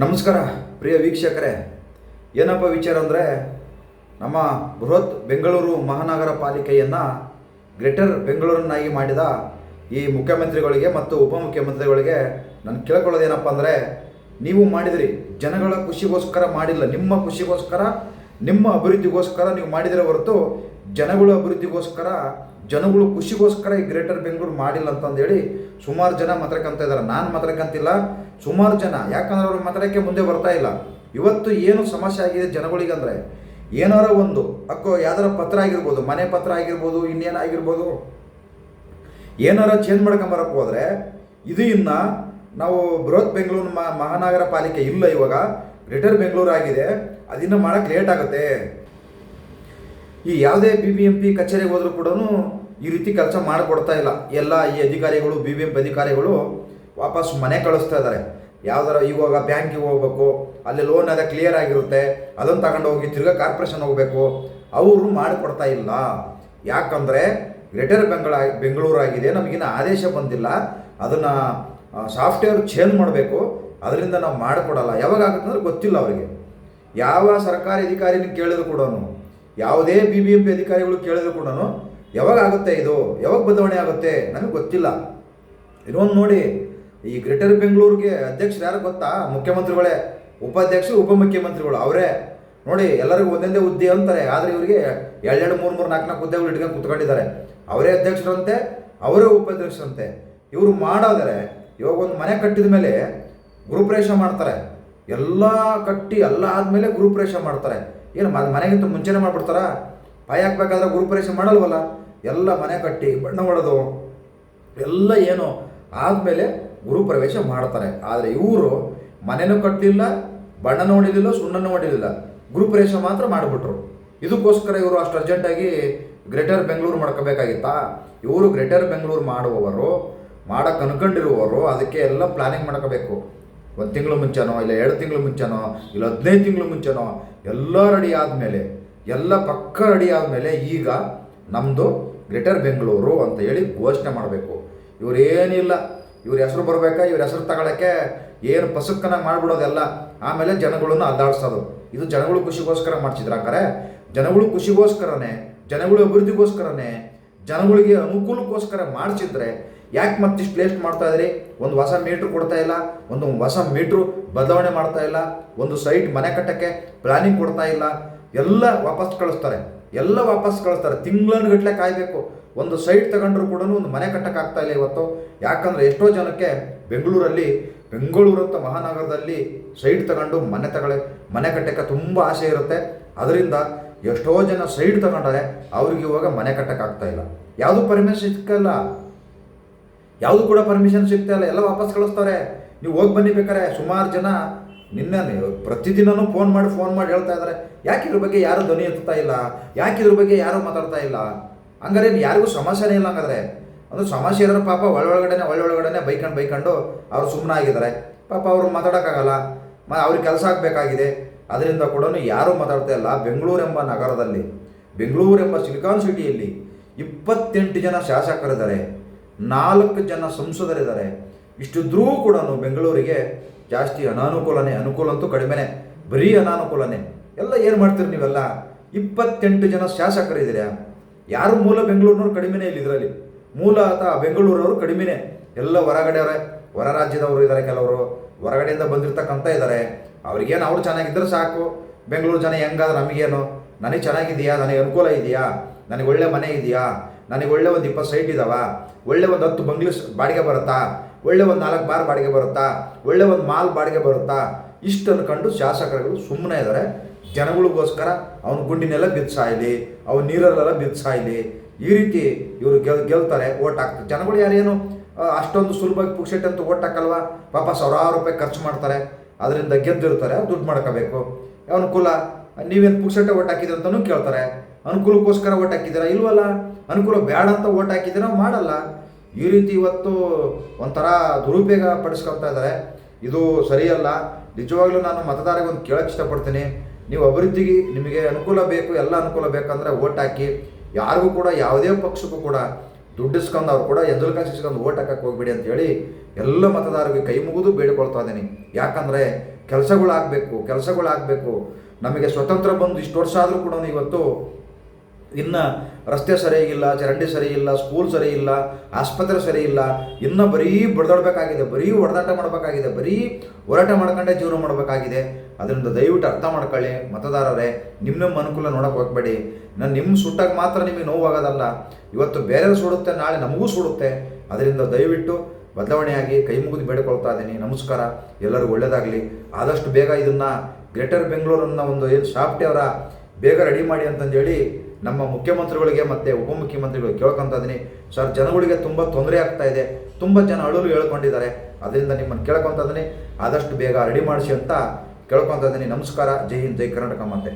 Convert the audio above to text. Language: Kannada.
ನಮಸ್ಕಾರ, ಪ್ರಿಯ ವೀಕ್ಷಕರೇ. ಏನಪ್ಪ ವಿಚಾರ ಅಂದರೆ, ನಮ್ಮ ಬೃಹತ್ ಬೆಂಗಳೂರು ಮಹಾನಗರ ಪಾಲಿಕೆಯನ್ನು ಗ್ರೇಟರ್ ಬೆಂಗಳೂರನ್ನಾಗಿ ಮಾಡಿದ ಈ ಮುಖ್ಯಮಂತ್ರಿಗಳಿಗೆ ಮತ್ತು ಉಪಮುಖ್ಯಮಂತ್ರಿಗಳಿಗೆ ನಾನು ಕೇಳ್ಕೊಳ್ಳೋದೇನಪ್ಪ ಅಂದರೆ, ನೀವು ಮಾಡಿದಿರಿ, ಜನಗಳ ಖುಷಿಗೋಸ್ಕರ ಮಾಡಿಲ್ಲ, ನಿಮ್ಮ ಖುಷಿಗೋಸ್ಕರ, ನಿಮ್ಮ ಅಭಿವೃದ್ಧಿಗೋಸ್ಕರ ನೀವು ಮಾಡಿದರೆ ಹೊರತು ಜನಗಳ ಅಭಿವೃದ್ಧಿಗೋಸ್ಕರ, ಜನಗಳು ಖುಷಿಗೋಸ್ಕರ ಈ ಗ್ರೇಟರ್ ಬೆಂಗಳೂರು ಮಾಡಿಲ್ಲ ಅಂತಂದೇಳಿ ಸುಮಾರು ಜನ ಮಾತಾಡ್ಕೊಂತ ಇದ್ದಾರೆ ನಾನು ಮಾತಾಡ್ಕಂತಿಲ್ಲ ಸುಮಾರು ಜನ, ಯಾಕಂದ್ರೆ ಅವ್ರ ಮಾತಾಡೋಕ್ಕೆ ಮುಂದೆ ಬರ್ತಾ ಇಲ್ಲ. ಇವತ್ತು ಏನು ಸಮಸ್ಯೆ ಆಗಿದೆ ಜನಗಳಿಗೆ ಅಂದರೆ, ಏನಾರ ಒಂದು ಅಕ್ಕೋ ಯಾವ್ದಾರ ಪತ್ರ ಆಗಿರ್ಬೋದು, ಮನೆ ಪತ್ರ ಆಗಿರ್ಬೋದು ಇನ್ನೇನು ಆಗಿರ್ಬೋದು, ಏನಾರ ಚೇಂಜ್ ಮಾಡ್ಕೊಂಬರಕ್ಕೆ ಹೋದರೆ, ಇದು ಇನ್ನ ನಾವು ಬೃಹತ್ ಬೆಂಗಳೂರು ಮಹಾನಗರ ಪಾಲಿಕೆ ಇಲ್ಲ ಇವಾಗ. ಗ್ರೇಟರ್ ಬೆಂಗಳೂರು ಆಗಿದೆ. ಅದಿನ್ನು ಮಾಡೋಕ್ಕೆ ಲೇಟ್ ಆಗುತ್ತೆ. ಈ ಯಾವುದೇ ಬಿ ಬಿ ಎಂ ಪಿ ಕಚೇರಿಗೆ ಹೋದರೂ ಕೂಡ ಈ ರೀತಿ ಕೆಲಸ ಮಾಡಿಕೊಡ್ತಾ ಇಲ್ಲ. ಎಲ್ಲ ಈ ಅಧಿಕಾರಿಗಳು ಬಿ ಬಿ ಎಂ ಪಿ ಅಧಿಕಾರಿಗಳು ವಾಪಸ್ ಮನೆ ಕಳಿಸ್ತಾ ಇದ್ದಾರೆ. ಯಾವ್ದಾರ ಇವಾಗ ಬ್ಯಾಂಕಿಗೆ ಹೋಗ್ಬೇಕು, ಅಲ್ಲಿ ಲೋನ್ ಅದ ಕ್ಲಿಯರ್ ಆಗಿರುತ್ತೆ, ಅದನ್ನು ತಗೊಂಡು ಹೋಗಿ ತಿರ್ಗಾ ಕಾರ್ಪೊರೇಷನ್ ಹೋಗಬೇಕು, ಅವರು ಮಾಡಿಕೊಡ್ತಾ ಇಲ್ಲ. ಯಾಕಂದರೆ ಗ್ರೇಟರ್ ಬೆಂಗಳ ಬೆಂಗಳೂರಾಗಿದೆ, ನಮಗಿನ್ನ ಆದೇಶ ಬಂದಿಲ್ಲ. ಅದನ್ನು ಸಾಫ್ಟ್ವೇರ್ ಚೇಂಜ್ ಮಾಡಬೇಕು. ಅದರಿಂದ ನಾವು ಮಾಡಿಕೊಡಲ್ಲ. ಯಾವಾಗ ಆಗುತ್ತೆ ಅಂದ್ರೆ ಗೊತ್ತಿಲ್ಲ ಅವರಿಗೆ. ಯಾವ ಸರ್ಕಾರಿ ಅಧಿಕಾರಿನ ಕೇಳಿದ್ರು ಕೂಡ ಯಾವುದೇ ಬಿ ಬಿ ಎಂ ಪಿ ಅಧಿಕಾರಿಗಳು ಕೇಳಿದ್ರು ಕೂಡ ಯಾವಾಗ ಆಗುತ್ತೆ ಇದು? ಯಾವಾಗ ಬದಲಾವಣೆ ಆಗುತ್ತೆ? ನನಗೆ ಗೊತ್ತಿಲ್ಲ. ಇನ್ನೊಂದು ನೋಡಿ, ಈ ಗ್ರೇಟರ್ ಬೆಂಗಳೂರಿಗೆ ಅಧ್ಯಕ್ಷರು ಯಾರು ಗೊತ್ತಾ? ಮುಖ್ಯಮಂತ್ರಿಗಳೇ. ಉಪಾಧ್ಯಕ್ಷರು, ಉಪಮುಖ್ಯಮಂತ್ರಿಗಳು. ಅವರೇ. ನೋಡಿ, ಎಲ್ಲರಿಗೂ ಒಂದೊಂದೇ ಹುದ್ದೆ ಅಂತಾರೆ. ಆದರೆ ಇವರಿಗೆ ಎರಡೆರಡು, ಮೂರು ಮೂರು, ನಾಲ್ಕು ನಾಲ್ಕು ಹುದ್ದೆಗಳು ಇಟ್ಕೊಂಡು ಕುತ್ಕೊಂಡಿದ್ದಾರೆ. ಅವರೇ ಅಧ್ಯಕ್ಷರಂತೆ, ಅವರೇ ಉಪಾಧ್ಯಕ್ಷರಂತೆ. ಇವರು ಮಾಡೋದರೆ, ಇವಾಗ ಒಂದು ಮನೆ ಕಟ್ಟಿದ ಮೇಲೆ ಗೃಹಪ್ರವೇಶ ಮಾಡ್ತಾರೆ. ಎಲ್ಲ ಕಟ್ಟಿ, ಎಲ್ಲ ಆದಮೇಲೆ ಗೃಹಪ್ರವೇಶ ಮಾಡ್ತಾರೆ. ಏನು ಮನೆಗಿಂತ ಮುಂಚೆನೇ ಮಾಡಿಬಿಡ್ತಾರ? ಪಾಯ ಹಾಕ್ಬೇಕಾದ್ರೆ ಗುರುಪ್ರವೇಶ ಮಾಡಲ್ವಲ್ಲ? ಎಲ್ಲ ಮನೆ ಕಟ್ಟಿ, ಬಣ್ಣ ಹೊಡೆದು, ಎಲ್ಲ ಏನು ಆದಮೇಲೆ ಗುರುಪ್ರವೇಶ ಮಾಡ್ತಾರೆ. ಆದರೆ ಇವರು ಮನೆನೂ ಕಟ್ಟಲಿಲ್ಲ ಬಣ್ಣ ಹೊಡಿಲಿಲ್ಲ, ಸುಣ್ಣನೂ ಹೊಡಿಲಿಲ್ಲ. ಗುರುಪ್ರವೇಶ ಮಾತ್ರ ಮಾಡಿಬಿಟ್ರು. ಇದಕ್ಕೋಸ್ಕರ ಇವರು ಅಷ್ಟು ಅರ್ಜೆಂಟಾಗಿ ಗ್ರೇಟರ್ ಬೆಂಗಳೂರು ಮಾಡ್ಕೋಬೇಕಾಗಿತ್ತಾ? ಇವರು ಗ್ರೇಟರ್ ಬೆಂಗಳೂರು ಮಾಡುವವರು ಮಾಡಕ್ಕೆ ಅನ್ಕೊಂಡಿರುವವರು, ಅದಕ್ಕೆ ಎಲ್ಲ ಪ್ಲಾನಿಂಗ್ ಮಾಡ್ಕೋಬೇಕು. ಒಂದು ತಿಂಗಳು ಮುಂಚೆನೋ, ಇಲ್ಲ ಎರಡು ತಿಂಗಳು ಮುಂಚೆನೋ, ಇಲ್ಲ ಹದಿನೈದು ತಿಂಗಳು ಮುಂಚೆನೋ, ಎಲ್ಲ ರೆಡಿ ಆದಮೇಲೆ, ಎಲ್ಲ ಪಕ್ಕ ರೆಡಿ ಆದಮೇಲೆ ಈಗ ನಮ್ಮದು ಗ್ರೇಟರ್ ಬೆಂಗಳೂರು ಅಂತ ಹೇಳಿ ಘೋಷಣೆ ಮಾಡಬೇಕು. ಇವರೇನಿಲ್ಲ ಇವ್ರ ಹೆಸರು ಬರಬೇಕಾ, ಇವ್ರ ಹೆಸರು ತಗೊಳಕ್ಕೆ ಏನು ಪಸಕ್ಕನಾಗಿ ಮಾಡಿಬಿಡೋದೆಲ್ಲ ಆಮೇಲೆ ಜನಗಳನ್ನು ಅಲ್ಲಾಡಿಸೋದು ಇದು ಜನಗಳು ಖುಷಿಗೋಸ್ಕರ ಮಾಡ್ಸಿದ್ರು ಆಕರೆ ಜನಗಳು ಖುಷಿಗೋಸ್ಕರನೇ, ಜನಗಳು ಅಭಿವೃದ್ಧಿಗೋಸ್ಕರನೇ, ಜನಗಳಿಗೆ ಅನುಕೂಲಕ್ಕೋಸ್ಕರ ಮಾಡಿಸಿದ್ರೆ ಯಾಕೆ ಮತ್ತಿಷ್ಟು ವೇಸ್ಟ್ ಮಾಡ್ತಾ ಇದ್ರಿ? ಒಂದು ಹೊಸ ಮೀಟ್ರ್ ಕೊಡ್ತಾ ಇಲ್ಲ, ಒಂದು ಹೊಸ ಮೀಟ್ರು ಬದಲಾವಣೆ ಮಾಡ್ತಾ ಇಲ್ಲ, ಒಂದು ಸೈಟ್ ಮನೆ ಕಟ್ಟಕ್ಕೆ ಪ್ಲಾನಿಂಗ್ ಕೊಡ್ತಾ ಇಲ್ಲ. ಎಲ್ಲ ವಾಪಸ್ ಕಳಿಸ್ತಾರೆ, ಎಲ್ಲ ವಾಪಸ್ ಕಳಿಸ್ತಾರೆ. ತಿಂಗಳನ್ಗಟ್ಲೆ ಕಾಯಬೇಕು. ಒಂದು ಸೈಟ್ ತಗೊಂಡ್ರು ಕೂಡ ಒಂದು ಮನೆ ಕಟ್ಟಕ್ಕೆ ಆಗ್ತಾ ಇಲ್ಲ ಇವತ್ತು. ಯಾಕಂದ್ರೆ ಎಷ್ಟೋ ಜನಕ್ಕೆ ಬೆಂಗಳೂರಲ್ಲಿ, ಬೆಂಗಳೂರು ಅಂತ ಮಹಾನಗರದಲ್ಲಿ ಸೈಟ್ ತಗೊಂಡು ಮನೆ ತಗೊಳ್ಳಿ ಮನೆ ಕಟ್ಟಕ್ಕೆ ತುಂಬ ಆಸೆ ಇರುತ್ತೆ. ಅದರಿಂದ ಎಷ್ಟೋ ಜನ ಸೈಟ್ ತಗೊಂಡರೆ ಅವ್ರಿಗೆ ಇವಾಗ ಮನೆ ಕಟ್ಟಕ್ಕೆ ಆಗ್ತಾ ಇಲ್ಲ. ಯಾವುದು ಪರ್ಮಿಷನ್ ಸಿಕ್ಕಲ್ಲ. ಯಾವುದು ಕೂಡ ಪರ್ಮಿಷನ್ ಸಿಗ್ತಾ ಇಲ್ಲ, ಎಲ್ಲ ವಾಪಸ್ ಕಳಿಸ್ತಾರೆ. ನೀವು ಹೋಗಿ ಬನ್ನಿ ಬೇಕಾರೆ ಸುಮಾರು ಜನ ನಿನ್ನೆ ಪ್ರತಿದಿನನೂ ಫೋನ್ ಮಾಡಿ ಫೋನ್ ಮಾಡಿ ಹೇಳ್ತಾ ಇದ್ದಾರೆ ಯಾಕೆ ಇದ್ರ ಬಗ್ಗೆ ಯಾರು ಧ್ವನಿ ಎತ್ತುತ್ತಾ ಇಲ್ಲ? ಯಾಕೆ ಇದ್ರ ಬಗ್ಗೆ ಯಾರು ಮಾತಾಡ್ತಾ ಇಲ್ಲ? ಹಂಗಾರೆ ಯಾರಿಗೂ ಸಮಸ್ಯೆನೇ ಇಲ್ಲ ಹಂಗಾದ್ರೆ. ಅಂದ್ರೆ ಸಮಸ್ಯೆ ಇರೋರು ಪಾಪ ಒಳಗಡೆನೆ ಒಳಗಡೆನೆ ಬೈಕಂಡು ಬೈಕಂಡು ಅವ್ರು ಸುಮ್ಮನೆ ಆಗಿದ್ದಾರೆ ಪಾಪ ಅವ್ರು ಮಾತಾಡೋಕ್ಕಾಗಲ್ಲ. ಮ, ಅವ್ರಿಗೆ ಕೆಲಸ ಆಗಬೇಕಾಗಿದೆ. ಅದರಿಂದ ಕೂಡ ಯಾರೂ ಮಾತಾಡ್ತಾ ಇಲ್ಲ. ಬೆಂಗಳೂರು ಎಂಬ ನಗರದಲ್ಲಿ, ಬೆಂಗಳೂರು ಎಂಬ ಸಿಲಿಕಾನ್ ಸಿಟಿಯಲ್ಲಿ ಇಪ್ಪತ್ತೆಂಟು ಜನ ಶಾಸಕರಿದ್ದಾರೆ. ನಾಲ್ಕು ಜನ ಸಂಸದರಿದ್ದಾರೆ. ಇಷ್ಟಿದ್ರೂ ಕೂಡ ಬೆಂಗಳೂರಿಗೆ ಜಾಸ್ತಿ ಅನಾನುಕೂಲನೇ, ಅನುಕೂಲ ಅಂತೂ ಕಡಿಮೆನೇ, ಬರೀ ಅನಾನುಕೂಲನೇ. ಎಲ್ಲ ಏನು ಮಾಡ್ತೀರಿ ನೀವೆಲ್ಲ? ಇಪ್ಪತ್ತೆಂಟು ಜನ ಶಾಸಕರಿದ್ದೀರಾ ಯಾರು ಮೂಲ ಬೆಂಗಳೂರಿನವ್ರು ಕಡಿಮೆನೇ ಇಲ್ಲಿ ಇದರಲ್ಲಿ. ಮೂಲ ಅಥವಾ ಬೆಂಗಳೂರವರು ಕಡಿಮೆನೇ. ಎಲ್ಲ ಹೊರಗಡೆಯವರೇ, ಹೊರ ರಾಜ್ಯದವರು ಇದ್ದಾರೆ ಕೆಲವರು. ಹೊರಗಡೆಯಿಂದ ಬಂದಿರ್ತಕ್ಕಂಥ ಇದ್ದಾರೆ. ಅವ್ರಿಗೇನು ಅವ್ರು ಚೆನ್ನಾಗಿದ್ದರೆ ಸಾಕು. ಬೆಂಗಳೂರು ಜನ ಹೆಂಗಾದ್ರೆ ನಮಗೇನು? ನನಗೆ ಚೆನ್ನಾಗಿದೆಯಾ ನನಗೆ ಅನುಕೂಲ ಇದೆಯಾ? ನನಗೆ ಒಳ್ಳೆ ಮನೆ ಇದೆಯಾ? ನನಗೆ ಒಳ್ಳೆ ಒಂದು ಇಪ್ಪತ್ತು ಸೈಟ್ ಇದಾವ, ಒಳ್ಳೆ ಒಂದು ಹತ್ತು ಬಂಗ್ಲೀಸ್ ಬಾಡಿಗೆ ಬರುತ್ತಾ, ಒಳ್ಳೆ ಒಂದು ನಾಲ್ಕು ಬಾರ್ ಬಾಡಿಗೆ ಬರುತ್ತಾ, ಒಳ್ಳೆ ಒಂದು ಮಾಲ್ ಬಾಡಿಗೆ ಬರುತ್ತಾ ಇಷ್ಟು ಕಂಡು ಶಾಸಕರುಗಳು ಸುಮ್ಮನೆ ಇದ್ದಾರೆ ಜನಗಳಿಗೋಸ್ಕರ ಅವನ ಗುಂಡಿನೆಲ್ಲ ಬಿದ್ದು ಸಾಯ್ಲಿ, ಅವನ ನೀರಲ್ಲೆಲ್ಲ ಬಿದ್ದು ಸಾಯ್ಲಿ. ಈ ರೀತಿ ಇವರು ಗೆಲ್, ಗೆಲ್ತಾರೆ, ಓಟ್ ಹಾಕ್ತಾರೆ. ಜನಗಳು ಯಾರೇನು ಅಷ್ಟೊಂದು ಸುಲಭವಾಗಿ ಪುಕ್ಸೆಟ್ ಅಂತ ಓಟ್ ಹಾಕಲ್ವ? ಪಾಪ ಸಾವಿರಾರು ರೂಪಾಯಿ ಖರ್ಚು ಮಾಡ್ತಾರೆ. ಅದರಿಂದ ಗೆದ್ದಿರ್ತಾರೆ, ದುಡ್ಡು ಮಾಡ್ಕೋಬೇಕು. ಅನುಕೂಲ ನೀವೇನು ಪುಕ್ಷೆಟ್ಟೆ ಓಟ್ ಹಾಕಿದ್ರಿ ಅಂತಲೂ ಕೇಳ್ತಾರೆ. ಅನುಕೂಲಕ್ಕೋಸ್ಕರ ಓಟ್ ಹಾಕಿದ್ದೀರಾ ಇಲ್ವಲ್ಲ? ಅನುಕೂಲ ಬೇಡ ಅಂತ ಓಟ್ ಹಾಕಿದ್ದೀರಾ? ಮಾಡಲ್ಲ. ಈ ರೀತಿ ಇವತ್ತು ಒಂಥರ ದುರುಪಯೋಗ ಪಡಿಸ್ಕೊಳ್ತಾ ಇದ್ದಾರೆ. ಇದು ಸರಿಯಲ್ಲ. ನಿಜವಾಗ್ಲೂ ನಾನು ಮತದಾರರಿಗೆ ಒಂದು ಕೇಳಕ್ಕೆ ಇಷ್ಟಪಡ್ತೀನಿ. ನೀವು ಅಭಿವೃದ್ಧಿಗೆ ನಿಮಗೆ ಅನುಕೂಲ ಬೇಕು, ಎಲ್ಲ ಅನುಕೂಲ ಬೇಕಂದರೆ ಓಟ್ ಹಾಕಿ. ಯಾರಿಗೂ ಕೂಡ ಯಾವುದೇ ಪಕ್ಷಕ್ಕೂ ಕೂಡ ದುಡ್ಡಿಸ್ಕೊಂಡು ಅವ್ರು ಕೂಡ ಎದುರು ಕಾಸು ಇಸ್ಕೊಂಡು ಓಟ್ ಹಾಕಕ್ಕೆ ಹೋಗ್ಬೇಡಿ ಅಂತೇಳಿ ಎಲ್ಲ ಮತದಾರರಿಗೆ ಕೈ ಮುಗಿದು ಬೇಡಿಕೊಳ್ತಾ ಇದ್ದೀನಿ. ಯಾಕಂದರೆ ಕೆಲಸಗಳಾಗಬೇಕು ಕೆಲಸಗಳಾಗಬೇಕು. ನಮಗೆ ಸ್ವತಂತ್ರ ಬಂದು ಇಷ್ಟು ವರ್ಷ ಆದರೂ ಕೂಡ ಇವತ್ತು ಇನ್ನು ರಸ್ತೆ ಸರಿಯಾಗಿಲ್ಲ ಚರಂಡಿ ಸರಿ ಇಲ್ಲ ಸ್ಕೂಲ್ ಸರಿ ಇಲ್ಲ ಆಸ್ಪತ್ರೆ ಸರಿ ಇಲ್ಲ ಇನ್ನ ಬರೀ ಬಡ್ದಾಡಬೇಕಾಗಿದೆ, ಬರೀ ಹೊಡೆದಾಟ ಮಾಡಬೇಕಾಗಿದೆ, ಬರೀ ಹೋರಾಟ ಮಾಡ್ಕೊಂಡೇ ಜೀವನ ಮಾಡಬೇಕಾಗಿದೆ. ಅದರಿಂದ ದಯವಿಟ್ಟು ಅರ್ಥ ಮಾಡ್ಕೊಳ್ಳಿ, ಮತದಾರರೇ ನಿಮ್ಮ ನಿಮ್ಮ ಅನುಕೂಲ ನೋಡೋಕೆ ಹೋಗ್ಬೇಡಿ. ನಾನು ನಿಮ್ಮ ಸುಟ್ಟಾಗ ಮಾತ್ರ ನಿಮಗೆ ನೋವಾಗೋದಲ್ಲ, ಇವತ್ತು ಬೇರೆ ಸುಡುತ್ತೆ, ನಾಳೆ ನಮಗೂ ಸುಡುತ್ತೆ. ಅದರಿಂದ ದಯವಿಟ್ಟು ಬದಲಾವಣೆಯಾಗಿ ಕೈ ಮುಗಿದು ಬೇಡಿಕೊಳ್ತಾ ಇದ್ದೀನಿ. ನಮಸ್ಕಾರ. ಎಲ್ಲರಿಗೂ ಒಳ್ಳೆಯದಾಗಲಿ ಆದಷ್ಟು ಬೇಗ ಇದನ್ನು ಗ್ರೇಟರ್ ಬೆಂಗಳೂರನ್ನ ಒಂದು ಏನು ಅವರ ಬೇಗ ರೆಡಿ ಮಾಡಿ ಅಂತಂದೇಳಿ ನಮ್ಮ ಮುಖ್ಯಮಂತ್ರಿಗಳಿಗೆ ಮತ್ತು ಉಪಮುಖ್ಯಮಂತ್ರಿಗಳಿಗೆ ಕೇಳ್ಕೊತಾ ಇದ್ದೀನಿ ಸರ್, ಜನಗಳಿಗೆ ತುಂಬ ತೊಂದರೆ ಆಗ್ತಾ ಇದೆ. ತುಂಬ ಜನ ಅಳಲು ಹೇಳ್ಕೊಂಡಿದ್ದಾರೆ. ಅದರಿಂದ ನಿಮ್ಮನ್ನು ಕೇಳ್ಕೊತ ಇದ್ದೀನಿ ಆದಷ್ಟು ಬೇಗ ರೆಡಿ ಮಾಡಿಸಿ ಅಂತ ಕೇಳ್ಕೊತ ಇದ್ದೀನಿ ನಮಸ್ಕಾರ. ಜೈ ಹಿಂದ್, ಜೈ ಕರ್ನಾಟಕ ಮತ್ತೆ